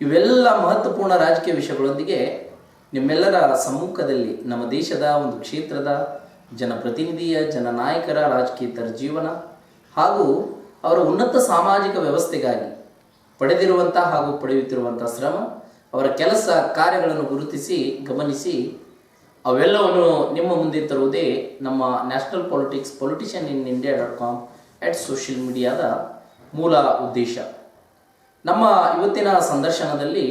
ಇವೆಲ್ಲ ಮಹತ್ವಪೂರ್ಣ ರಾಜಕೀಯ ವಿಷಯಗಳೊಂದಿಗೆ ನಿಮ್ಮೆಲ್ಲರ ಸಮ್ಮುಖದಲ್ಲಿ ನಮ್ಮ ದೇಶದ ಒಂದು ಕ್ಷೇತ್ರದ ಜನಪ್ರತಿನಿಧಿಯ, ಜನನಾಯಕರ ರಾಜಕೀಯತರ ಜೀವನ ಹಾಗೂ ಅವರ ಉನ್ನತ ಸಾಮಾಜಿಕ ವ್ಯವಸ್ಥೆಗಾಗಿ ಪಡೆದಿರುವಂಥ ಹಾಗೂ ಪಡೆಯುತ್ತಿರುವಂಥ ಶ್ರಮ, ಅವರ ಕೆಲಸ ಕಾರ್ಯಗಳನ್ನು ಗುರುತಿಸಿ, ಗಮನಿಸಿ, ಅವೆಲ್ಲವನ್ನು ನಿಮ್ಮ ಮುಂದೆ ತರುವುದೇ ನಮ್ಮ national politics, politician in India dot com at social ಮೀಡಿಯಾದ ಮೂಲ ಉದ್ದೇಶ. ನಮ್ಮ ಇವತ್ತಿನ ಸಂದರ್ಶನದಲ್ಲಿ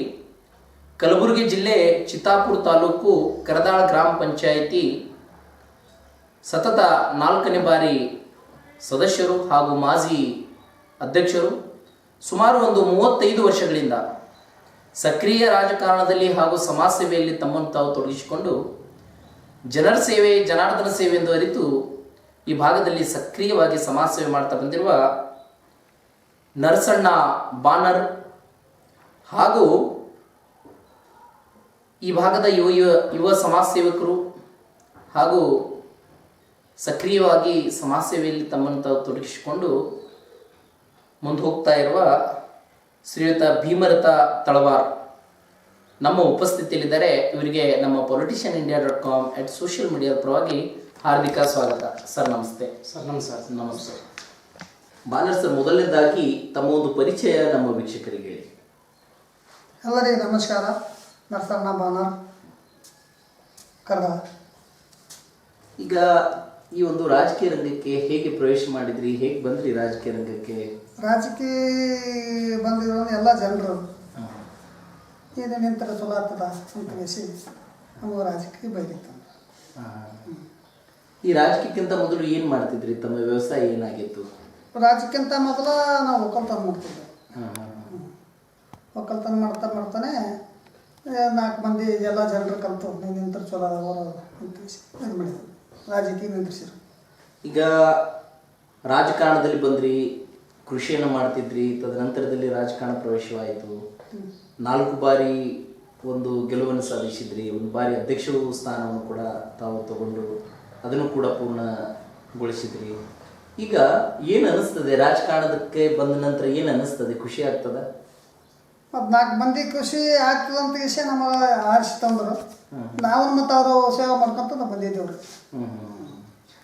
ಕಲಬುರಗಿ ಜಿಲ್ಲೆ ಚಿತ್ತಾಪುರ ತಾಲೂಕು ಕರದಾಳ ಗ್ರಾಮ ಪಂಚಾಯಿತಿ ಸತತ ನಾಲ್ಕನೇ ಬಾರಿ ಸದಸ್ಯರು ಹಾಗೂ ಮಾಜಿ ಅಧ್ಯಕ್ಷರು ಸುಮಾರು ಒಂದು ಮೂವತ್ತೈದು ವರ್ಷಗಳಿಂದ ಸಕ್ರಿಯ ರಾಜಕಾರಣದಲ್ಲಿ ಹಾಗೂ ಸಮಾಜ ಸೇವೆಯಲ್ಲಿ ತಮ್ಮನ್ನು ತಾವು ತೊಡಗಿಸಿಕೊಂಡು ಜನರ ಸೇವೆ, ಜನಾರ್ದನ ಸೇವೆ ಎಂದು ಅರಿತು ಈ ಭಾಗದಲ್ಲಿ ಸಕ್ರಿಯವಾಗಿ ಸಮಾಜ ಸೇವೆ ಮಾಡ್ತಾ ಬಂದಿರುವ ನರಸಣ್ಣ ಬಾನರ್ ಹಾಗೂ ಈ ಭಾಗದ ಯುವ ಯುವ ಯುವ ಸಮಾಜ ಸೇವಕರು ಹಾಗೂ ಸಕ್ರಿಯವಾಗಿ ಸಮಾಜ ಸೇವೆಯಲ್ಲಿ ತಮ್ಮನ್ನು ತಾವು ತೊಡಗಿಸಿಕೊಂಡು ಮುಂದೆ ಹೋಗ್ತಾ ಇರುವ ಶ್ರೀಯುತ ಭೀಮರಥ ತಳವಾರ್. ನಮ್ಮ ಉಪಸ್ಥಿತಿಯಲ್ಲಿದ್ದಾರೆ. ಇವರಿಗೆ ನಮ್ಮ politician India dot com at social ಮೀಡಿಯಾದ ಪರವಾಗಿ ಹಾರ್ದಿಕ ಸ್ವಾಗತ. ಸರ್ ನಮಸ್ತೆ. ಸರ್ ನಮಸ್ಕಾರ ನಮಸ್ತೆ. ಬಾನರ್ ಸರ್ ಮೊದಲನೇದಾಗಿ ತಮ್ಮ ಒಂದು ಪರಿಚಯ ನಮ್ಮ ವೀಕ್ಷಕರಿಗೆ ಹೇಳಿ. ಎಲ್ಲರಿಗೂ ನಮಸ್ಕಾರ. ನರ್ಸಣ್ಣ ಬಾನರ್. ಕರ್ದ ಈಗ ಈ ಒಂದು ರಾಜಕೀಯ ರಂಗಕ್ಕೆ ಹೇಗೆ ಪ್ರವೇಶ ಮಾಡಿದ್ರಿ? ಹೇಗೆ ಬಂದ್ರಿ ರಾಜಕೀಯ ರಂಗಕ್ಕೆ? ರಾಜಕೀಯ ಬಂದಿರೋ ಎಲ್ಲ ಜನರು. ಏನೇನು ನಿಂತರ ಚಲೋ ಆಗ್ತದ ಅಂತ ಬೇಸಿ ನಮಗೆ ರಾಜಕೀಯ ಬೈದಿತ್ತು ಈ ರಾಜಕೀಯಕ್ಕಿಂತ ಮೊದಲು ಏನು ಮಾಡ್ತಿದ್ರಿ? ತಮ್ಮ ವ್ಯವಸಾಯ ಏನಾಗಿತ್ತು? ರಾಜಕ್ಕಿಂತ ಮೊದಲ ನಾವು ಒಕ್ಕಲ್ತನ ಮಾಡ್ತಿದ್ದೆ ಒಕ್ಕಲ್ತನ ಮಾಡ್ತಾ ಮಾಡ್ತಾನೆ ನಾಲ್ಕು ಮಂದಿ ಎಲ್ಲ ಜನರು ಕಲ್ತು ನೀವು ನಿಂತರ ಚಲೋ ಅವರು ಇದು ಮಾಡಿದ್ರು. ರಾಜಕೀಯ ನಿಂತರಿಸಿದ್ರು ಈಗ ರಾಜಕಾರಣದಲ್ಲಿ ಬಂದ್ರಿ ಕೃಷಿಯನ್ನು ಮಾಡ್ತಿದ್ರಿ ತದನಂತರದಲ್ಲಿ ರಾಜಕಾರಣ ಪ್ರವೇಶವಾಯಿತು. ನಾಲ್ಕು ಬಾರಿ ಒಂದು ಗೆಲುವನ್ನು ಸಾಧಿಸಿದ್ರಿ ಒಂದು ಬಾರಿ ಅಧ್ಯಕ್ಷ ಸ್ಥಾನವನ್ನು ಕೂಡ ತಾವು ತಗೊಂಡು ಅದನ್ನು ಕೂಡ ಪೂರ್ಣಗೊಳಿಸಿದ್ರಿ. ಈಗ ಏನು ಅನಿಸ್ತದೆ ರಾಜಕಾರಣದಕ್ಕೆ ಬಂದ ನಂತರ ಏನು ಅನಿಸ್ತದೆ ಖುಷಿ ಆಗ್ತದ? ಮತ್ತು ನಾಲ್ಕು ಮಂದಿ ಖುಷಿ ಆಗ್ತದೆ ಅಂತ ವಿಷಯ ನಮ್ಮ ಆರಿಸಿ ತಂದರು ನಾವು ಮತ್ತು ಅವರು ಸೇವೆ ಮಾಡ್ಕೊಂತ ನಾವು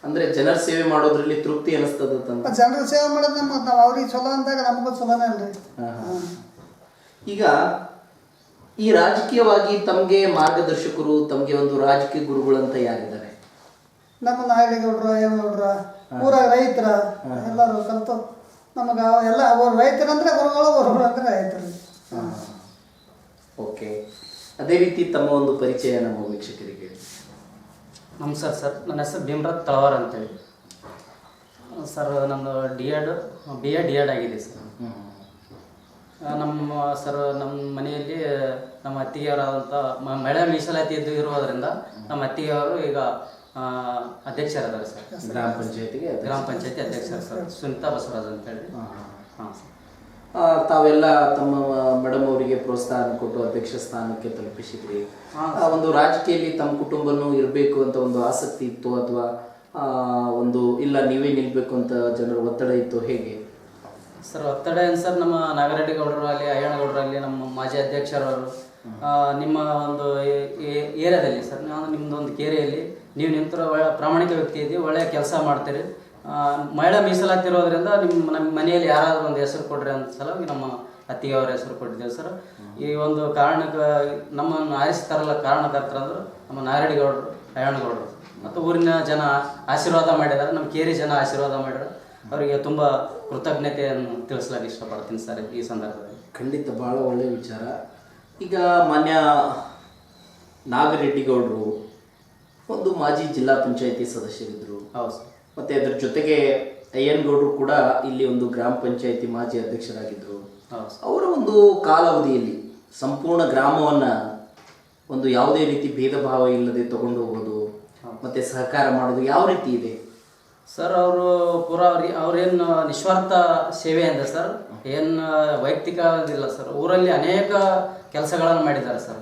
ಅಂದ್ರೆ ಜನರ ಸೇವೆ ಮಾಡೋದ್ರಲ್ಲಿ ತೃಪ್ತಿ ಅನಿಸ್ತದ ತಂದ ಜನರ ಸೇವೆ ಮಾಡೋದು ನಮ್ಗೆ ನಾವು ಅವ್ರಿಗೆ ಚಲೋ ಅಂದಾಗ ನಮಗೂ ಚಲೋನೇ ಅಲ್ರಿ. ಈಗ ಈ ರಾಜಕೀಯವಾಗಿ ತಮಗೆ ಮಾರ್ಗದರ್ಶಕರು ತಮಗೆ ಒಂದು ರಾಜಕೀಯ ಗುರುಗಳು ಅಂತ ಯಾರಿದ್ದಾರೆ? ನಮ್ಮ ನಾಯಕಗೌಡ್ರ ಏಮಗೌಡ್ರ ಊರಾಗ ರೈತರ ಎಲ್ಲರೂ ಕಲ್ತು. ನಮಗೆ ಎಲ್ಲ ಅವ್ರು ರೈತರಂದ್ರೆ ಗುರುಗಳು ಗುರುಗಳು ಅಂದ್ರೆ ರೈತರು. ಓಕೆ ಅದೇ ರೀತಿ ತಮ್ಮ ಒಂದು ಪರಿಚಯ ನಮ್ಮ ವೀಕ್ಷಕರಿಗೆ. ನಮಸ್ಕಾರ ಸರ್ ನನ್ನ ಹೆಸರು ಭೀಮರಾಜ್ ತಳವಾರ ಅಂತೇಳಿ. ಸರ್ ನಂದು D Ed B A D Ed ಆಗಿದೆ ಸರ್. ನಮ್ಮ ಸರ್ ನಮ್ಮ ಮನೆಯಲ್ಲಿ ನಮ್ಮ ಅತ್ತಿಗೆಯವರಾದಂಥ ಮ- ಮಹಿಳಾ ಮೀಸಲಾತಿ ಇದ್ದು ಇರುವುದರಿಂದ ನಮ್ಮ ಅತ್ತಿಗೆಯವರು ಈಗ ಆ, ಅಧ್ಯಕ್ಷರಿದ್ದಾರೆ ಸರ್. ಗ್ರಾಮ ಪಂಚಾಯತಿಗೆ ಗ್ರಾಮ ಪಂಚಾಯತಿ ಅಧ್ಯಕ್ಷರ ಸರ್. ಸುನಿತಾ ಬಸವರಾಜ್ ಅಂತೇಳಿ ಹೇಳಿ. ಹಾ. ಹಾಂ. ಸರ್. ತಾವೆಲ್ಲ ತಮ್ಮ ಮೇಡಮ್ ಅವರಿಗೆ ಪ್ರೋತ್ಸಾಹ ಕೊಟ್ಟು ಅಧ್ಯಕ್ಷ ಸ್ಥಾನಕ್ಕೆ ತಲುಪಿಸಿದ್ರಿ. ಆ ಒಂದು ರಾಜಕೀಯದಲ್ಲಿ ತಮ್ಮ ಕುಟುಂಬನೂ ಇರಬೇಕು ಅಂತ ಒಂದು ಆಸಕ್ತಿ ಇತ್ತು ಅಥವಾ ಒಂದು ಇಲ್ಲ ನೀವೇ ನಿಲ್ಬೇಕು ಅಂತ ಜನರ ಒತ್ತಡ ಇತ್ತು ಹೇಗೆ? ಸರ್ ಒತ್ತಡ ಏನು ಸರ್? ನಮ್ಮ ನಾಗರೆಡ್ಡಿ ಗೌಡರು ಅಲ್ಲಿ ನಮ್ಮ ಮಾಜಿ ಅಧ್ಯಕ್ಷರವರು ನಿಮ್ಮ ಒಂದು ಏರಿಯಾದಲ್ಲಿ ಸರ್ ನಾನು ನಿಮ್ಮದು ಒಂದು ಕೇರಿಯಲ್ಲಿ ನೀವು ನಿಂತರ ಒಳ್ಳೆ ಪ್ರಾಮಾಣಿಕ ವ್ಯಕ್ತಿ ಇದ್ದೀವಿ ಒಳ್ಳೆಯ ಕೆಲಸ ಮಾಡ್ತೀರಿ. ಮಹಿಳಾ ಮೀಸಲಾತಿ ಇರೋದ್ರಿಂದ ನಿಮ್ಮ ನಮ್ಮ ಮನೆಯಲ್ಲಿ ಯಾರಾದರೂ ಒಂದು ಹೆಸರು ಕೊಡ್ರಿ ಅಂತ ಸಲುವಾಗಿ ನಮ್ಮ ಅತ್ತಿಗೆ ಅವರ ಹೆಸರು ಕೊಟ್ಟಿದ್ದೇವೆ ಸರ್. ಈ ಒಂದು ಕಾರಣಕ್ಕೆ, ನಮ್ಮನ್ನು ಆರಿಸ್ತಾರಲ್ಲ ಕಾರಣಕರ್ತರಂದ್ರೆ, ನಮ್ಮ ನಾರಾಯಣಗೌಡರು ಪ್ರಯಾಣಗೌಡರು ಮತ್ತು ಊರಿನ ಜನ ಆಶೀರ್ವಾದ ಮಾಡಿದ್ದಾರೆ, ನಮ್ಮ ಕೇರಿ ಜನ ಆಶೀರ್ವಾದ ಮಾಡಿದ್ದಾರೆ. ಅವರಿಗೆ ತುಂಬ ಕೃತಜ್ಞತೆಯನ್ನು ತಿಳಿಸ್ಲಿಕ್ಕೆ ಇಷ್ಟಪಡ್ತೀನಿ ಸರ್ ಈ ಸಂದರ್ಭದಲ್ಲಿ. ಖಂಡಿತ ಭಾಳ ಒಳ್ಳೆಯ ವಿಚಾರ. ಈಗ ಮಾನ್ಯ ನಾಗರೆಡ್ಡಿಗೌಡರು ಒಂದು ಮಾಜಿ ಜಿಲ್ಲಾ ಪಂಚಾಯಿತಿ ಸದಸ್ಯರಿದ್ದರು ಹೌದು. ಮತ್ತೆ ಅದರ ಜೊತೆಗೆ ಅಯ್ಯನ್ಗೌಡರು ಕೂಡ ಇಲ್ಲಿ ಒಂದು ಗ್ರಾಮ ಪಂಚಾಯಿತಿ ಮಾಜಿ ಅಧ್ಯಕ್ಷರಾಗಿದ್ದರು ಅವರ ಒಂದು ಕಾಲಾವಧಿಯಲ್ಲಿ ಸಂಪೂರ್ಣ ಗ್ರಾಮವನ್ನು ಒಂದು ಯಾವುದೇ ರೀತಿ ಭೇದ ಭಾವ ಇಲ್ಲದೆ ತಗೊಂಡು ಹೋಗೋದು ಮತ್ತೆ ಸಹಕಾರ ಮಾಡೋದು ಯಾವ ರೀತಿ ಇದೆ? ಸರ್ ಅವರು ಪೂರ ಅವರೇನು ಅವ್ರೇನು ನಿಸ್ವಾರ್ಥ ಸೇವೆ ಅಂದರೆ ಸರ್ ಏನು ವೈಯಕ್ತಿಕ ಇದಿಲ್ಲ ಸರ್. ಊರಲ್ಲಿ ಅನೇಕ ಕೆಲಸಗಳನ್ನು ಮಾಡಿದ್ದಾರೆ ಸರ್.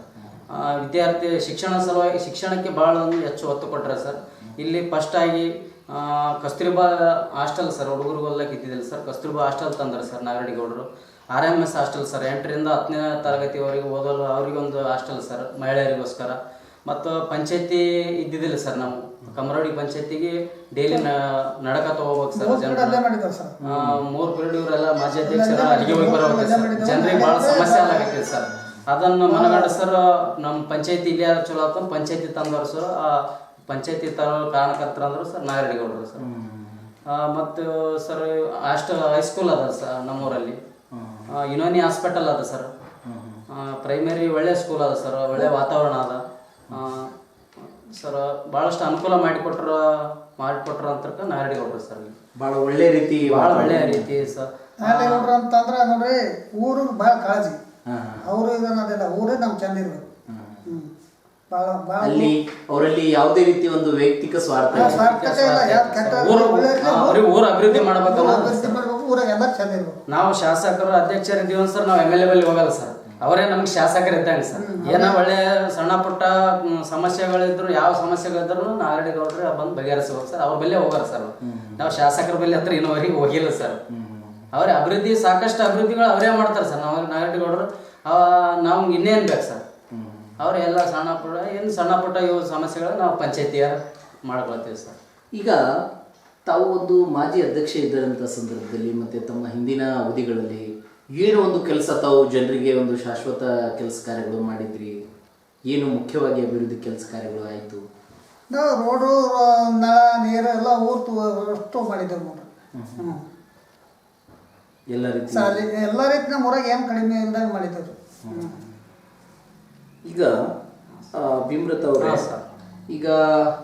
ವಿದ್ಯಾರ್ಥಿ ಶಿಕ್ಷಣ ಸಲುವಾಗಿ ಶಿಕ್ಷಣಕ್ಕೆ ಭಾಳ ಹೆಚ್ಚು ಒತ್ತು ಕೊಟ್ಟರೆ ಸರ್. ಇಲ್ಲಿ ಫಸ್ಟ್ ಆಗಿ ಆ, ಕಸ್ತೂರ್ಬಾ ಹಾಸ್ಟೆಲ್ ಸರ್ ಹುಡುಗರಿಗೆಲ್ಲ ಇದ್ದಿದ್ದಿಲ್ಲ ಸರ್. ಕಸ್ತೂರ್ಬಾ ಹಾಸ್ಟೆಲ್ ತಂದರು sir ನಾಗರಡಿಗೌಡರು. R M S hostel sir ಎಂಟರಿಂದ ಹತ್ತನೇ ತರಗತಿವರೆಗೆ ಓದಲು ಅವರಿಗೊಂದು ಹಾಸ್ಟೆಲ್ ಸರ್ ಮಹಿಳೆಯರಿಗೋಸ್ಕರ. ಮತ್ತು ಪಂಚಾಯತಿ ಇದ್ದಿದ್ದಿಲ್ಲ ಸರ್ ನಾವು. ಕಮರಡಿ ಪಂಚಾಯತಿಗೆ ಡೈಲಿ ನಡಕ ತಗೋಬೇಕು ಸರ್ ಮೂರು ಜನರು. ಸರ್. ಮೂರು ಪೀರಿಯಡ್ ಇವರೆಲ್ಲ ಮಾಜಿ ಅಧ್ಯಕ್ಷರ ಅಡಿಗೆ ಹೋಗಿ ಬರಬೇಕು ಸರ್. ಜನರಿಗೆ ಭಾಳ ಸಮಸ್ಯೆ ಆಗತ್ತೆ ಸರ್. ಅದನ್ನು ಮನಗಂಡ ಸರ್ ನಮ್ಮ ಪಂಚಾಯತಿ ಇಲ್ಲೇ ಚಲೋ ಆತ ಪಂಚಾಯತಿ ತಂದವರು ಸರ್ ಆ ಪಂಚಾಯತಿ ತರೋ ಕಾರಣಕರ್ತರ ಅಂದ್ರೆ ಸರ್ ನಾಗರಡಿಗೌಡರು ಸರ್. ಮತ್ತು ಸರ್ ಹಾಸ್ಟೆಲ್ ಹೈಸ್ಕೂಲ್ ಅದ ಸರ್ ನಮ್ಮೂರಲ್ಲಿ. ಯುನಾನಿ ಹಾಸ್ಪಿಟಲ್ ಅದ ಸರ್. ಪ್ರೈಮರಿ ಒಳ್ಳೆ ಸ್ಕೂಲ್ ಅದ ಸರ್ ಒಳ್ಳೆ ವಾತಾವರಣ ಅದ. ಸರ್ ಭಾಳಷ್ಟು ಅನುಕೂಲ ಮಾಡಿಕೊಟ್ರ ಮಾಡಿಕೊಟ್ರ ಅಂತ ನಾಗರಡಿಗೌಡರು ಸರ್ ಭಾಳ ಬಹಳ ಒಳ್ಳೆ ರೀತಿ ಭಾಳ ಒಳ್ಳೆ ರೀತಿ ಸರ್. ನಾಳೆ ನೋಡ್ರಿ ಅಂತಂದ್ರೆ ನೋಡ್ರಿ ಊರಿಗೆ ಭಾಳ ಕಾಳಜಿ. ಅವರು ಇದನ್ನೋದಿಲ್ಲ ಊರೇ ನಮ್ಗೆ ಚೆಂದ ಇರ್ಬೇಕು. ಹ್ಞೂ ಭಾಳ ಭಾಳ ಅಲ್ಲಿ ಅವರಲ್ಲಿ ಯಾವುದೇ ರೀತಿ ಒಂದು ವೈಯಕ್ತಿಕ ಸ್ವಾರ್ಥ ಇಲ್ಲ. ಸ್ವಾರ್ಥತೆ ಇಲ್ಲ. ಯಾರು ಕೆಟ್ಟ ಊರು ಒಳ್ಳೆ ಇರ್ಲಿ, ಆ, ಅವ್ರಿಗೆ ಊರು ಅಭಿವೃದ್ಧಿ ಮಾಡಬೇಕು ಅಭಿವೃದ್ಧಿ ಮಾಡ್ಬೇಕು. ಊರಾಗ ಎಲ್ಲ ಚಂದ ಇರ್ಬೇಕು. ನಾವು ಶಾಸಕರು ಅಧ್ಯಕ್ಷರು ಸರ್ ನಾವು ಎಂ ಎಲ್ ಎ ಬಲ್ಲಿ ಹೋಗಲ್ಲ ಸರ್. ಅವರೇ ನಮ್ಗೆ ಶಾಸಕರು ಇದ್ದಂಗೆ ಸರ್. ಏನೋ ಒಳ್ಳೆ ಸಣ್ಣ ಪುಟ್ಟ ಮ್, ಸಮಸ್ಯೆಗಳಿದ್ರು ಯಾವ ಸಮಸ್ಯೆಗಳಿದ್ರು ನಾಗರಡಿಗೌಡ್ರೆ ಬಂದು ಬಗೆಹರಿಸ್ಬೇಕು ಸರ್. ಅವ್ರ ಬಲ್ಲೇ ಹೋಗಾರ ಸರ್ ನಾವು ಶಾಸಕರ ಬಲ್ಲಿ ಹತ್ರ ಇನ್ನೋವರೆಗೆ ಹೋಗಿಲ್ಲ ಸರ್. ಅವರೇ ಅಭಿವೃದ್ಧಿ ಸಾಕಷ್ಟು ಅಭಿವೃದ್ಧಿಗಳು ಅವರೇ ಮಾಡ್ತಾರೆ ಸರ್. ನಾವು ನಾಗರಿಕಗೌಡರು ನಾವು ಇನ್ನೇನು ಬೇಕು ಸರ್? ಅವರೆಲ್ಲ ಎಲ್ಲ ಸಣ್ಣ ಪುಟ್ಟ ಏನು ಸಣ್ಣ ಪುಟ್ಟ ಇವು ಸಮಸ್ಯೆಗಳು ನಾವು ಪಂಚಾಯತಿಯ ಮಾಡ್ಕೊಳ್ತೀವಿ ಸರ್. ಈಗ ತಾವು ಒಂದು ಮಾಜಿ ಅಧ್ಯಕ್ಷ ಇದ್ದಂಥ ಸಂದರ್ಭದಲ್ಲಿ ಮತ್ತು ತಮ್ಮ ಹಿಂದಿನ ಅವಧಿಗಳಲ್ಲಿ ಏನು ಒಂದು ಕೆಲಸ ತಾವು ಜನರಿಗೆ ಒಂದು ಶಾಶ್ವತ ಕೆಲಸ ಕಾರ್ಯಗಳು ಮಾಡಿದ್ರಿ? ಏನು ಮುಖ್ಯವಾಗಿ ಅಭಿವೃದ್ಧಿ ಕೆಲಸ ಕಾರ್ಯಗಳು ಆಯಿತು? ನಾವು ರೋಡು ರ- ನಳ ನೀರು ಎಲ್ಲ ಊರು ತು ಅಷ್ಟು ಮಾಡಿದ್ದೇವೆ ನೋಡ್ರಿ. ಹ್ಞೂ ಎಲ್ಲ ರೀತಿ ಸಾಲಿ ಎಲ್ಲ ರೀತಿ ನಮ್ಮ ಊರಾಗ ಏನು ಕಡಿಮೆ ಇಲ್ದಂಗೆ ಮಾಡಿದ್ದಾರೆ ಹ್ಞೂ ಈಗ ಆ, ಭೀಮ್ರತ್ ಅವರೇ ಈಗ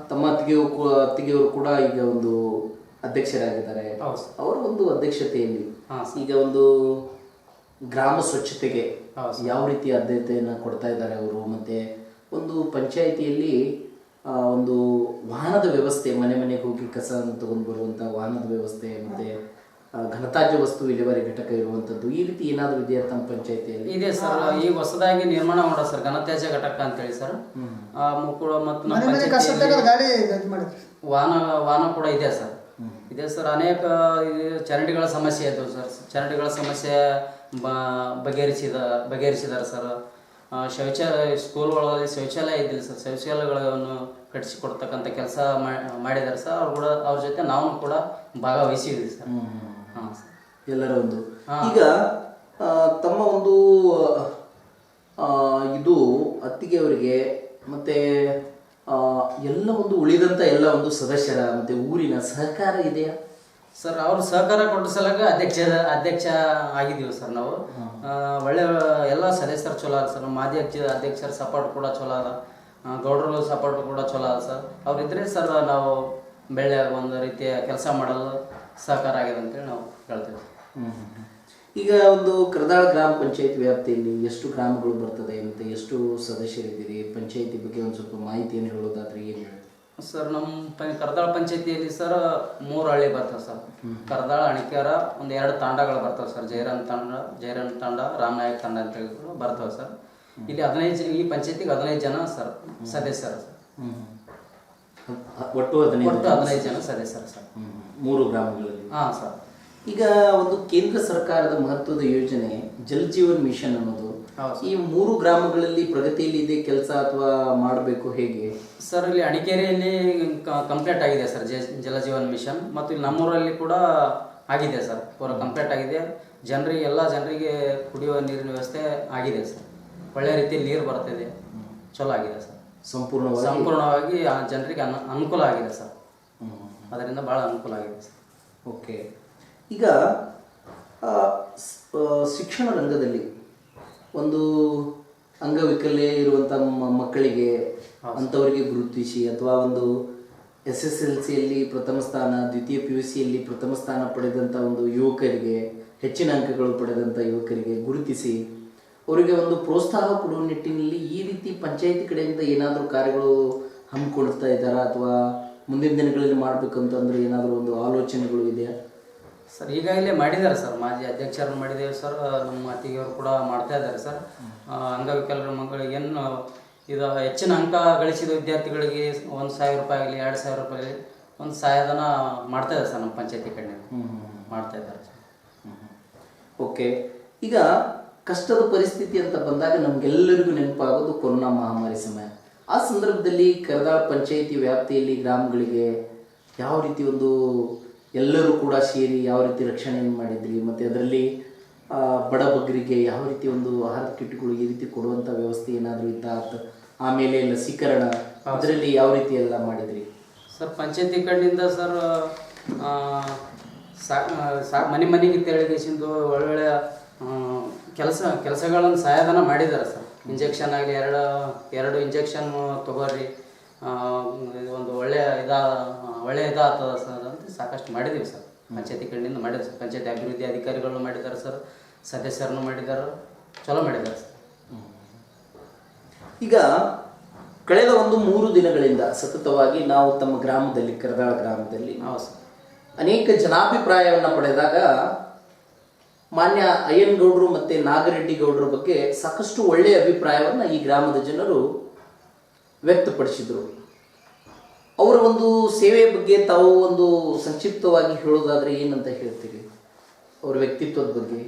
ತಮ್ಮ ಅತ್ತಿಗೆಯವರು ಕೂ- ಅತ್ತಿಗೆಯವರು ಕೂಡ ಈಗ ಒಂದು ಅಧ್ಯಕ್ಷರಾಗಿದ್ದಾರೆ. ಹೌದು. ಅವರ ಒಂದು ಅಧ್ಯಕ್ಷತೆಯಲ್ಲಿ ಹಾ, ಈಗ ಒಂದು ಗ್ರಾಮ ಸ್ವಚ್ಛತೆಗೆ ಹೌದು ಯಾವ ರೀತಿ ಆದ್ಯತೆಯನ್ನು ಕೊಡ್ತಾ ಇದ್ದಾರೆ ಅವರು? ಮತ್ತೆ ಒಂದು ಪಂಚಾಯಿತಿಯಲ್ಲಿ ಆ, ಒಂದು ವಾಹನದ ವ್ಯವಸ್ಥೆ ಮನೆ ಮನೆಗೆ ಹೋಗಿ ಕಸ ತಗೊಂಡು ಬರುವಂತ ವಾಹನದ ವ್ಯವಸ್ಥೆ ಮತ್ತೆ ಆ, ಘನತ್ಯಾಜ್ಯ ವಸ್ತು ವಿಲೇವಾರಿ ಘಟಕ ಇರುವಂಥದ್ದು ಈ ರೀತಿ ಏನಾದರೂ ಇದೆಯಾ ತಮ್ಮ ಪಂಚಾಯತಿಯಲ್ಲಿ? ಇದೆ ಸರ್. ಈಗ ಹೊಸದಾಗಿ ನಿರ್ಮಾಣ ಮಾಡೋ ಸರ್ ಘನತ್ಯಾಜ್ಯ ಘಟಕ ಅಂತೇಳಿ ಸರ್. ಆ, ಮುಕ್ಕುಳ ಮತ್ತು ನಮ್ಮ ವಾಹನ ವಾಹನ ಕೂಡ ಇದೆ ಸರ್. ಇದೆ ಸರ್. ಅನೇಕ ಚರಂಡಿಗಳ ಸಮಸ್ಯೆ ಇದ್ದವು ಸರ್. ಚರಂಡಿಗಳ ಸಮಸ್ಯೆ ಬಗೆಹರಿಸಿದ ಬಗೆಹರಿಸಿದ್ದಾರೆ ಸರ್. ಶೌಚಾಲಯ ಶೌಚಾಲಯ ಸ್ಕೂಲ್ಗಳಲ್ಲಿ ಶೌಚಾಲಯ ಇದ್ದಿಲ್ಲ ಸರ್. ಶೌಚಾಲಯಗಳನ್ನು ಕಟ್ಟಿಸಿಕೊಡ್ತಕ್ಕಂಥ ಕೆಲಸ ಮಾಡಿದ್ದಾರೆ ಸರ್. ಅವ್ರು ಕೂಡ ಅವ್ರ ಜೊತೆ ನಾವು ಕೂಡ ಭಾಗವಹಿಸಿದ್ವಿ ಸರ್. ಎಲ್ಲರ ಒಂದು. ಈಗ ತಮ್ಮ ಒಂದು ಇದು ಇದು ಅತ್ತಿಗೆಯವರಿಗೆ ಮತ್ತೆ ಎಲ್ಲ ಒಂದು ಉಳಿದಂತ ಎಲ್ಲ ಒಂದು ಸದಸ್ಯರ ಮತ್ತೆ ಊರಿನ ಸಹಕಾರ ಇದೆಯಾ? ಸರ್ ಅವರು ಸಹಕಾರ ಕೊಟ್ಟ ಸಲಗ ಅಧ್ಯಕ್ಷ ಅಧ್ಯಕ್ಷ ಆಗಿದ್ದೀವಿ ಸರ್ ನಾವು. ಒಳ್ಳೆ ಎಲ್ಲ ಸದಸ್ಯರು ಚಲೋ ಅದ ಸರ್. ನಮ್ಮ ಮಾಜಿ ಅಧ್ಯಕ್ಷ ಅಧ್ಯಕ್ಷರ ಸಪೋರ್ಟ್ ಕೂಡ ಚಲೋ ಅದ ಗೌಡ್ರ ಸಪೋರ್ಟ್ ಕೂಡ ಚಲೋ ಅದ ಸರ್. ಅವ್ರಿದ್ರೆ ಸರ್ ನಾವು ಬೆಳೆ ಒಂದು ರೀತಿಯ ಕೆಲಸ ಮಾಡಲು ಸಹಕಾರ ಆಗಿದೆ ಅಂತೇಳಿ ನಾವು ಹೇಳ್ತೇವೆ ಈಗ ಒಂದು ಕರದಾಳ ಗ್ರಾಮ ಪಂಚಾಯತ್ ವ್ಯಾಪ್ತಿಯಲ್ಲಿ ಎಷ್ಟು ಗ್ರಾಮಗಳು ಬರ್ತದೆ ಮತ್ತು ಎಷ್ಟು ಸದಸ್ಯರಿದ್ದೀರಿ ಪಂಚಾಯತಿ ಬಗ್ಗೆ ಒಂದು ಸ್ವಲ್ಪ ಮಾಹಿತಿಯನ್ನು ಹೇಳೋದಾದ್ರೆ ಏನು ಹೇಳಿ? ಸರ್ ನಮ್ಮ ಪ ಕರ್ದಾಳ ಪಂಚಾಯತಿಯಲ್ಲಿ ಸರ್ ಮೂರು ಹಳ್ಳಿ ಬರ್ತವೆ ಸರ್. ಕರ್ದಾಳ ಅಣಿಕಾರ ಒಂದು ಎರಡು ತಾಂಡಗಳು ಬರ್ತವೆ ಸರ್. ಜಯರಾಮ್ ತಾಂಡ ಜಯರಾಮ್ ತಾಂಡ ರಾಮನಾಯಕ್ ತಾಂಡ ಅಂತ ಹೇಳಿದ್ರು ಬರ್ತವೆ ಸರ್. ಇಲ್ಲಿ ಹದಿನೈದು ಜನ ಈ ಪಂಚಾಯತಿಗೆ ಹದಿನೈದು ಜನ ಸರ್ ಸದಸ್ಯರು ಸರ್. ಒಟ್ಟು ಹದಿನೈದು ಒಟ್ಟು ಹದಿನೈದು ಜನ ಸರಿ ಸರ್ ಸರ್. ಮೂರು ಗ್ರಾಮಗಳಲ್ಲಿ. ಹಾಂ ಸರ್. ಈಗ ಒಂದು ಕೇಂದ್ರ ಸರ್ಕಾರದ ಮಹತ್ವದ ಯೋಜನೆ ಜಲ್ ಜೀವನ್ ಮಿಷನ್ ಅನ್ನೋದು ಈ ಮೂರು ಗ್ರಾಮಗಳಲ್ಲಿ ಪ್ರಗತಿಯಲ್ಲಿ ಇದೆ ಕೆಲಸ ಅಥವಾ ಮಾಡಬೇಕು ಹೇಗೆ? ಸರ್ ಇಲ್ಲಿ ಅಣಿಕೇರಿಯಲ್ಲಿ ಕಂಪ್ಲೀಟ್ ಆಗಿದೆ ಸರ್ ಜಲಜೀವನ್ ಮಿಷನ್ ಮತ್ತು ಇಲ್ಲಿ ನಮ್ಮೂರಲ್ಲಿ ಕೂಡ ಆಗಿದೆ ಸರ್. ಪೂರ ಕಂಪ್ಲೀಟ್ ಆಗಿದೆ. ಜನರಿಗೆ ಎಲ್ಲ ಜನರಿಗೆ ಕುಡಿಯುವ ನೀರಿನ ವ್ಯವಸ್ಥೆ ಆಗಿದೆ ಸರ್. ಒಳ್ಳೆ ರೀತಿಯಲ್ಲಿ ನೀರು ಬರ್ತಿದೆ ಚಲೋ ಆಗಿದೆ ಸರ್. ಸಂಪೂರ್ಣವಾಗಿ ಸಂಪೂರ್ಣವಾಗಿ ಆ ಜನರಿಗೆ ಅನು ಅನುಕೂಲ ಆಗಿದೆ ಸರ್. ಅದರಿಂದ ಭಾಳ ಅನುಕೂಲ ಆಗಿದೆ ಸರ್. ಓಕೆ. ಈಗ ಶಿಕ್ಷಣ ರಂಗದಲ್ಲಿ ಒಂದು ಅಂಗವಿಕಲ್ಯ ಇರುವಂಥ ಮಕ್ಕಳಿಗೆ ಅಂಥವರಿಗೆ ಗುರುತಿಸಿ ಅಥವಾ ಒಂದು ಎಸ್ ಎಸ್ ಎಲ್ ಸಿಯಲ್ಲಿ ಪ್ರಥಮ ಸ್ಥಾನ ದ್ವಿತೀಯ ಪಿ ಯು ಸಿಯಲ್ಲಿ ಪ್ರಥಮ ಸ್ಥಾನ ಪಡೆದಂಥ ಒಂದು ಯುವಕರಿಗೆ ಹೆಚ್ಚಿನ ಅಂಕಗಳು ಪಡೆದಂಥ ಯುವಕರಿಗೆ ಗುರುತಿಸಿ ಅವರಿಗೆ ಒಂದು ಪ್ರೋತ್ಸಾಹ ಕೊಡುವ ನಿಟ್ಟಿನಲ್ಲಿ ಈ ರೀತಿ ಪಂಚಾಯಿತಿ ಕಡೆಯಿಂದ ಏನಾದರೂ ಕಾರ್ಯಗಳು ಹಮ್ಮಿಕೊಳ್ತಾ ಇದ್ದಾರಾ ಅಥವಾ ಮುಂದಿನ ದಿನಗಳಲ್ಲಿ ಮಾಡಬೇಕಂತಂದ್ರೆ ಏನಾದರೂ ಒಂದು ಆಲೋಚನೆಗಳು ಇದೆಯಾ? ಸರ್ ಈಗಾಗಲೇ ಮಾಡಿದ್ದಾರೆ ಸರ್. ಮಾಜಿ ಅಧ್ಯಕ್ಷರನ್ನು ಮಾಡಿದ್ದೇವೆ ಸರ್. ನಮ್ಮ ಅತ್ತಿಗೆಯವರು ಕೂಡ ಮಾಡ್ತಾ ಇದ್ದಾರೆ ಸರ್. ಅಂಗವಿಕಲರ ಮಕ್ಕಳಿಗೆ ಏನು ಇದು ಹೆಚ್ಚಿನ ಅಂಕ ಗಳಿಸಿದ ವಿದ್ಯಾರ್ಥಿಗಳಿಗೆ ಒಂದು ಸಾವಿರ ರೂಪಾಯಿ ಆಗಲಿ ಎರಡು ಸಾವಿರ ರೂಪಾಯಿ ಆಗಲಿ ಒಂದು ಸಹಾಯಧನ ಮಾಡ್ತಾ ಇದ್ದಾರೆ ಸರ್ ನಮ್ಮ ಪಂಚಾಯತಿ ಕಡೆ ಮಾಡ್ತಾ ಇದ್ದಾರೆ ಸರ್. ಓಕೆ. ಈಗ ಕಷ್ಟದ ಪರಿಸ್ಥಿತಿ ಅಂತ ಬಂದಾಗ ನಮಗೆಲ್ಲರಿಗೂ ನೆನಪಾಗೋದು ಕೊರೋನಾ ಮಹಾಮಾರಿ ಸಮಯ. ಆ ಸಂದರ್ಭದಲ್ಲಿ ಕರದಾಳ ಪಂಚಾಯಿತಿ ವ್ಯಾಪ್ತಿಯಲ್ಲಿ ಗ್ರಾಮಗಳಿಗೆ ಯಾವ ರೀತಿ ಒಂದು ಎಲ್ಲರೂ ಕೂಡ ಸೇರಿ ಯಾವ ರೀತಿ ರಕ್ಷಣೆಯನ್ನು ಮಾಡಿದ್ರಿ ಮತ್ತು ಅದರಲ್ಲಿ ಆ, ಬಡ ಬಗ್ಗರಿಗೆ ಯಾವ ರೀತಿ ಒಂದು ಆಹಾರ ಕಿಟ್ಗಳು ಈ ರೀತಿ ಕೊಡುವಂಥ ವ್ಯವಸ್ಥೆ ಏನಾದರೂ ಇದ್ದ ಆಮೇಲೆ ಲಸೀಕರಣ ಅದರಲ್ಲಿ ಯಾವ ರೀತಿ ಎಲ್ಲ ಮಾಡಿದ್ರಿ? ಸರ್ ಪಂಚಾಯತಿ ಕಡೆಯಿಂದ ಸರ್ ಸಾ ಮನೆ ಮನೆಗೆ ತೆರಳಿಗೆಸಿಂದು ಒಳ್ಳೊಳ್ಳೆ ಕೆಲಸ ಕೆಲಸಗಳನ್ನು ಸಹಾಯಧನ ಮಾಡಿದ್ದಾರೆ ಸರ್. ಇಂಜೆಕ್ಷನ್ ಆಗಲಿ ಎರಡು ಎರಡು ಇಂಜೆಕ್ಷನ್ ತಗೋರಿ ಒಂದು ಒಳ್ಳೆಯ ಇದಾ ಒಳ್ಳೆಯ ಇದಾಗ್ತದ ಸರ್ ಅಂತ ಸಾಕಷ್ಟು ಮಾಡಿದ್ದೀವಿ ಸರ್. ಪಂಚಾಯತಿ ಕಡೆಯಿಂದ ಮಾಡಿದ್ರು ಸರ್. ಪಂಚಾಯತಿ ಅಭಿವೃದ್ಧಿ ಅಧಿಕಾರಿಗಳು ಮಾಡಿದ್ದಾರೆ ಸರ್. ಸದಸ್ಯರನ್ನು ಮಾಡಿದ್ದಾರೆ. ಚಲೋ ಮಾಡಿದ್ದಾರೆ ಸರ್. ಈಗ ಕಳೆದ ಒಂದು ಮೂರು ದಿನಗಳಿಂದ ಸತತವಾಗಿ ನಾವು ತಮ್ಮ ಗ್ರಾಮದಲ್ಲಿ ಕರದಾಳ ಗ್ರಾಮದಲ್ಲಿ ನಾವು ಅನೇಕ ಜನಾಭಿಪ್ರಾಯವನ್ನು ಪಡೆದಾಗ ಮಾನ್ಯ ಅಯ್ಯನ್ ಗೌಡ್ರು ಮತ್ತೆ ನಾಗರೆಡ್ಡಿ ಗೌಡರ ಬಗ್ಗೆ ಸಾಕಷ್ಟು ಒಳ್ಳೆಯ ಅಭಿಪ್ರಾಯವನ್ನು ಈ ಗ್ರಾಮದ ಜನರು ವ್ಯಕ್ತಪಡಿಸಿದರು. ಅವರ ಒಂದು ಸೇವೆ ಬಗ್ಗೆ ತಾವು ಒಂದು ಸಂಕ್ಷಿಪ್ತವಾಗಿ ಹೇಳೋದಾದ್ರೆ ಏನಂತ ಹೇಳ್ತೀರಿ? ಅವ್ರ ವ್ಯಕ್ತಿತ್ವದ ಬಗ್ಗೆ.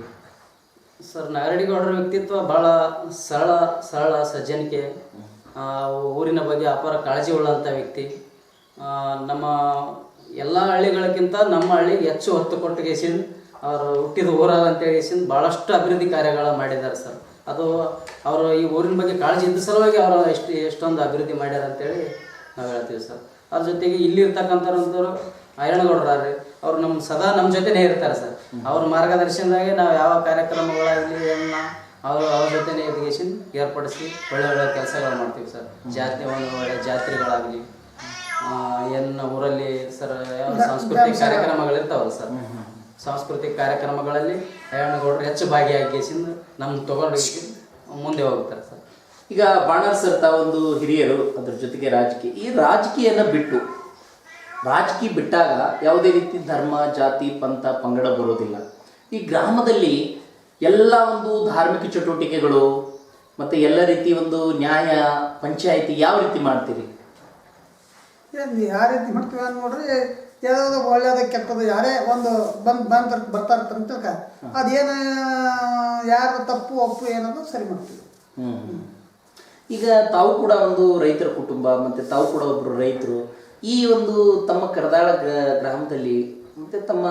ಸರ್ ನಾಗರಡಿಗೌಡರ ವ್ಯಕ್ತಿತ್ವ ಭಾಳ ಸರಳ ಸರಳ, ಸಜ್ಜನಿಕೆ. ಊರಿನ ಬಗ್ಗೆ ಅಪಾರ ಕಾಳಜಿ ಉಳ್ಳಂಥ ವ್ಯಕ್ತಿ ನಮ್ಮ ಎಲ್ಲ ಹಳ್ಳಿಗಳಕ್ಕಿಂತ ನಮ್ಮ ಹಳ್ಳಿಗೆ ಹೆಚ್ಚು ಹೊತ್ತು ಕೊಟ್ಟಿಗೆ ಅವರು ಹುಟ್ಟಿದ ಊರಾಗ ಅಂತೇಳಿ ಭಾಳಷ್ಟು ಅಭಿವೃದ್ಧಿ ಕಾರ್ಯಗಳ ಮಾಡಿದ್ದಾರೆ ಸರ್. ಅದು ಅವರು ಈ ಊರಿನ ಬಗ್ಗೆ ಕಾಳಜಿ ಇದ್ದ ಸಲುವಾಗಿ ಅವರು ಎಷ್ಟು ಎಷ್ಟೊಂದು ಅಭಿವೃದ್ಧಿ ಮಾಡ್ಯಾರ ಅಂತೇಳಿ ನಾವು ಹೇಳ್ತೀವಿ ಸರ್. ಅದ್ರ ಜೊತೆಗೆ ಇಲ್ಲಿರ್ತಕ್ಕಂಥವ್ರಂಥವ್ರು ಅಯ್ಯಣ್ಣಗೌಡ್ರಿ ಅವ್ರು ನಮ್ಮ ಸದಾ ನಮ್ಮ ಜೊತೆನೇ ಇರ್ತಾರೆ ಸರ್. ಅವ್ರ ಮಾರ್ಗದರ್ಶನದಾಗೆ ನಾವು ಯಾವ ಕಾರ್ಯಕ್ರಮಗಳಾಗಲಿ ಏನ ಅವರು ಅವ್ರ ಜೊತೆನೇ ಎಜುಕೇಶನ್ ಏರ್ಪಡಿಸಿ ಒಳ್ಳೆ ಒಳ್ಳೆ ಕೆಲಸಗಳು ಮಾಡ್ತೀವಿ ಸರ್. ಜಾತ್ರೆ ಒಂದು ಒಳ್ಳೆ ಜಾತ್ರೆಗಳಾಗಲಿ ಏನು ಊರಲ್ಲಿ ಸರ್ ಯಾವ ಸಾಂಸ್ಕೃತಿಕ ಕಾರ್ಯಕ್ರಮಗಳಿರ್ತಾವಲ್ಲ ಸರ್. ಸಾಂಸ್ಕೃತಿಕ ಕಾರ್ಯಕ್ರಮಗಳಲ್ಲಿ ಅಯ್ಯಣ್ಣಗೌಡರು ಹೆಚ್ಚು ಭಾಗಿಯಾಗಿಸಿಂದ ನಮ್ಮ ತಗೊಂಡು ಮುಂದೆ ಹೋಗ್ತಾರೆ ಸರ್. ಈಗ ಬಾಣರ್ ಸರ್ ತಾವೊಂದು ಹಿರಿಯರು ಅದ್ರ ಜೊತೆಗೆ ರಾಜಕೀಯ. ಈ ರಾಜಕೀಯನ ಬಿಟ್ಟು ರಾಜಕೀಯ ಬಿಟ್ಟಾಗ ಯಾವುದೇ ರೀತಿ ಧರ್ಮ ಜಾತಿ ಪಂಥ ಪಂಗಡ ಬರೋದಿಲ್ಲ. ಈ ಗ್ರಾಮದಲ್ಲಿ ಎಲ್ಲ ಒಂದು ಧಾರ್ಮಿಕ ಚಟುವಟಿಕೆಗಳು ಮತ್ತೆ ಎಲ್ಲ ರೀತಿ ಒಂದು ನ್ಯಾಯ ಪಂಚಾಯಿತಿ ಯಾವ ರೀತಿ ಮಾಡ್ತೀರಿ? ಯಾವ ರೀತಿ ಮಾಡ್ತೀವಿ ನೋಡ್ರಿ ಯಾವುದೋ ಒಳ್ಳೇದ ಕೆಟ್ಟದ್ದು ಯಾರೇ ಒಂದು ಬಂದು ಬಂದ ಬರ್ತಾ ಇರ್ತಾರೆ ಅಂತ ತಿಳ್ಕ ಅದೇನು ಯಾರು ತಪ್ಪು ಒಪ್ಪು ಏನದು ಸರಿ ಮಾಡ್ತೀವಿ. ಈಗ ತಾವು ಕೂಡ ಒಂದು ರೈತರ ಕುಟುಂಬ ಮತ್ತೆ ತಾವು ಕೂಡ ಒಬ್ಬರು ರೈತರು ಈ ಒಂದು ತಮ್ಮ ಕರದಾಳ ಗ್ರ- ಗ್ರಾಮದಲ್ಲಿ ಮತ್ತೆ ತಮ್ಮ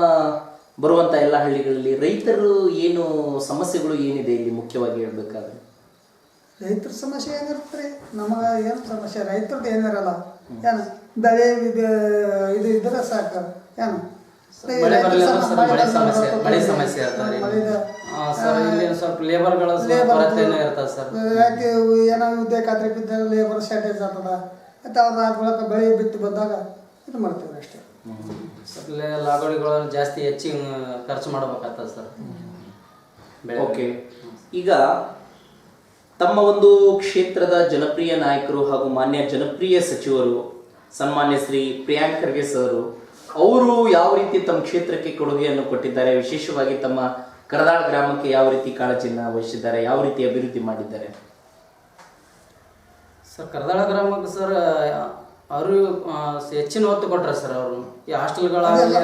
ಬರುವಂತ ಎಲ್ಲ ಹಳ್ಳಿಗಳಲ್ಲಿ ರೈತರು ಏನು ಸಮಸ್ಯೆಗಳು ಏನಿದೆ ಇಲ್ಲಿ ಮುಖ್ಯವಾಗಿ ಹೇಳ್ಬೇಕಾದ್ರೆ? ರೈತರ ಸಮಸ್ಯೆ ಏನಿರ್ತದೆ ರೀ? ನಮಗೆ ಏನು ಸಮಸ್ಯೆ? ರೈತರದ್ದು ಏನಿರಲ್ಲ. ಏನು? ಬೆಳೆ ಇದು ಇದು ಇದ್ರೆ ಸಾಕು. ಏನು? ಮಳೆ ಬರಲಿಲ್ಲ ರೈತರ ಸರ್ ಮಳೆ ಮಳೆ ಸಮಸ್ಯೆ. ಮಳೆ ಸಮಸ್ಯೆ ಸರ್ ಇಲ್ಲಿ ಸ್ವಲ್ಪ ಲೇಬರ್ಗಳ ಲೇಬರ್ ಕೊರತೆನೂ ಇರ್ತದೆ ಸರ್. ಯಾಕೆ ಏನೋ ಉದ್ಯೋಗ ಖಾತ್ರಿ ಬಿದ್ದಾಗ ಲೇಬರ್ ಶಾರ್ಟೇಜ್ ಆಗ್ತದ? ಮತ್ತು ಅವ್ರ ಆ ಬಳಕ ಬೆಳೆ ಬಿತ್ತು ಬಂದಾಗ ಇದು ಮಾಡ್ತೇವೆ ಅಷ್ಟೇ. ಸ್ವಲ್ಪ ಜಾಸ್ತಿ ಹೆಚ್ಚಿ ಖರ್ಚು ಮಾಡ್ಬೇಕಾಗ್ತದೆ ಸರ್. ಓಕೆ. ಈಗ ತಮ್ಮ ಒಂದು ಕ್ಷೇತ್ರದ ಜನಪ್ರಿಯ ನಾಯಕರು ಹಾಗೂ ಮಾನ್ಯ ಜನಪ್ರಿಯ ಸಚಿವರು ಸನ್ಮಾನ್ಯ ಶ್ರೀ ಪ್ರಿಯಾಂಕ್ ಖರ್ಗೆ ಸರ್ ಅವರು ಯಾವ ರೀತಿ ತಮ್ಮ ಕ್ಷೇತ್ರಕ್ಕೆ ಕೊಡುಗೆಯನ್ನು ಕೊಟ್ಟಿದ್ದಾರೆ ವಿಶೇಷವಾಗಿ ತಮ್ಮ ಕರದಾಳ ಗ್ರಾಮಕ್ಕೆ ಯಾವ ರೀತಿ ಕಾಳಜಿಯನ್ನು ವಹಿಸಿದ್ದಾರೆ ಯಾವ ರೀತಿ ಅಭಿವೃದ್ಧಿ ಮಾಡಿದ್ದಾರೆ? ಸರ್ ಕರದಾಳ ಗ್ರಾಮಕ್ಕೆ ಸರ್ ಅವರು ಹೆಚ್ಚಿನ ಒತ್ತು ಕೊಟ್ರ ಸರ್ ಅವರು. ಈ ಹಾಸ್ಟೆಲ್ಗಳಾಗಲಿ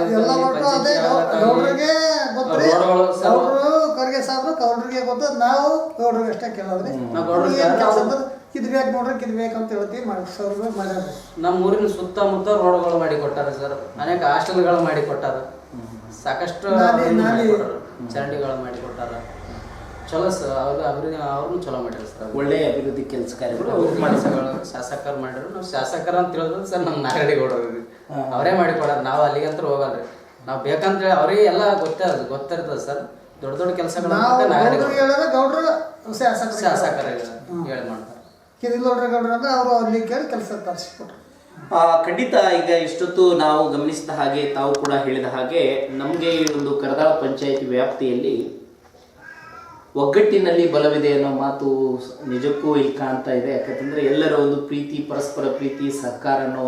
ಗೌಡ್ರಿಗೆ ಗೊತ್ತು. ನಾವು ಗೌಡ್ರಿಗೆ ಅಷ್ಟೇ ಕೇಳೋದ್ರಿ. ನಾವು ಗೌಡ್ರಿಗೆ ಏನ್ ಕೆಲ್ಸ ಇದು ಬೇಕು ನೋಡ್ರಿ ಇದು ಬೇಕು ಅಂತ ಹೇಳ್ತೀವಿ ಮಾಡಿ ಸೌಲಭ್ಯ ಮಾಡ್ಯಾರ ನಮ್ಮ ಊರಿನ ಸುತ್ತಮುತ್ತ ರೋಡ್ಗಳು ಮಾಡಿ ಕೊಟ್ಟಾರ ಸರ್. ಅನೇಕ ಹಾಸ್ಟೆಲ್ಗಳು ಮಾಡಿ ಕೊಟ್ಟಾರ ಸಾಕಷ್ಟು ನಾಲಿ- ನಾಲಿ. ಚರಂಡಿಗಳು ಮಾಡಿ ಕೊಟ್ಟಾರ ಚಲೋ ಸರ್ ಅವ್ರು ಅಭಿವೃದ್ಧಿ ಅವ್ರನ್ನು ಚಲೋ ಮಾಡ್ಯಾರ ಸರ್. ಒಳ್ಳೆಯ ಅಭಿವೃದ್ಧಿ ಕೆಲಸ ಕಾರ್ಯಗಳು ಅವ್ರು ಕೆಲಸಗಳು. ಶಾಸಕರು ಮಾಡಿದ್ರು. ನಾವು ಶಾಸಕರ ಅಂತ ಹೇಳಿದ್ರು ಸರ್ ನಮ್ಮ ನಾಗರಿಗೌಡರು ಅವರೇ. ಮಾಡಿ ಕೊಡೋರು ನಾವು ಅಲ್ಲಿಗಂತೂ ಹೋಗಲ್ರಿ ನಾವು ಬೇಕಂತ ಅವ್ರಿಗೆ ಎಲ್ಲ ಗೊತ್ತ ಗೊತ್ತಿರ್ತದೆ ಸರ್. ದೊಡ್ಡ ದೊಡ್ಡ ಕೆಲಸಗಳು ನಾವು ನಾಗರಿಕ ಹೇಳಿದ್ರೆ ಗೌಡ್ರು ಹೇಳಿ ಮಾಡ್ತಾರೆ ಅವರು ಅಲ್ಲಿ ಕೆಲಸ ಖಂಡಿತ ಈಗ ಇಷ್ಟೊತ್ತು ನಾವು ಗಮನಿಸಿದ ಹಾಗೆ ತಾವು ಕೂಡ ಹೇಳಿದ ಹಾಗೆ ನಮಗೆ ಈ ಒಂದು ಕರದಾಳ ಪಂಚಾಯತಿ ವ್ಯಾಪ್ತಿಯಲ್ಲಿ ಒಗ್ಗಟ್ಟಿನಲ್ಲಿ ಬಲವಿದೆ ಅನ್ನೋ ಮಾತು ನಿಜಕ್ಕೂ ಇಲ್ಲಿ ಕಾಣ್ತಾ ಇದೆ. ಯಾಕಂತಂದ್ರೆ ಎಲ್ಲರ ಒಂದು ಪ್ರೀತಿ, ಪರಸ್ಪರ ಪ್ರೀತಿ ಸಹಕಾರ ಅನ್ನೋ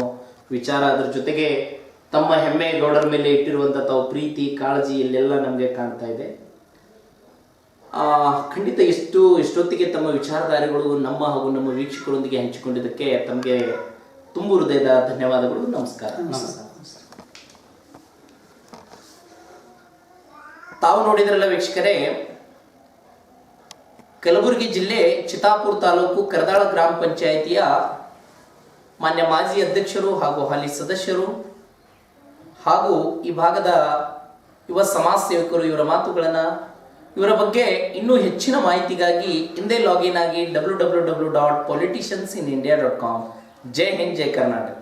ವಿಚಾರ ಅದ್ರ ಜೊತೆಗೆ ತಮ್ಮ ಹೆಮ್ಮೆ ಗೌಡರ ಮೇಲೆ ಇಟ್ಟಿರುವಂಥ ತಾವು ಪ್ರೀತಿ, ಕಾಳಜಿ ಇಲ್ಲೆಲ್ಲ ನಮಗೆ ಕಾಣ್ತಾ ಇದೆ. ಖಂಡಿತ ಇಷ್ಟು ಇಷ್ಟೊತ್ತಿಗೆ ತಮ್ಮ ವಿಚಾರಧಾರೆಗಳು ನಮ್ಮ ಹಾಗೂ ನಮ್ಮ ವೀಕ್ಷಕರೊಂದಿಗೆ ಹಂಚಿಕೊಂಡಿದ್ದಕ್ಕೆ ತಮಗೆ ತುಂಬು ಹೃದಯದ ಧನ್ಯವಾದಗಳು. ನಮಸ್ಕಾರ. ನಮಸ್ಕಾರ. ತಾವು ನೋಡಿದ್ರಲ್ಲ ವೀಕ್ಷಕರೇ ಕಲಬುರಗಿ ಜಿಲ್ಲೆ ಚಿತಾಪುರ ತಾಲೂಕು ಕರದಾಳ ಗ್ರಾಮ ಪಂಚಾಯಿತಿಯ ಮಾನ್ಯ ಮಾಜಿ ಅಧ್ಯಕ್ಷರು ಹಾಗೂ ಹಾಲಿ ಸದಸ್ಯರು ಹಾಗೂ ಈ ಭಾಗದ ಯುವ ಸಮಾಜ ಸೇವಕರು ಇವರ ಮಾತುಗಳನ್ನ ಇವರ ಬಗ್ಗೆ ಇನ್ನೂ ಹೆಚ್ಚಿನ ಮಾಹಿತಿಗಾಗಿ ಹಿಂದೆ ಲಾಗಿನ್ ಆಗಿ W W W dot politicians in India dot com Jai Hind, Jai Karnataka.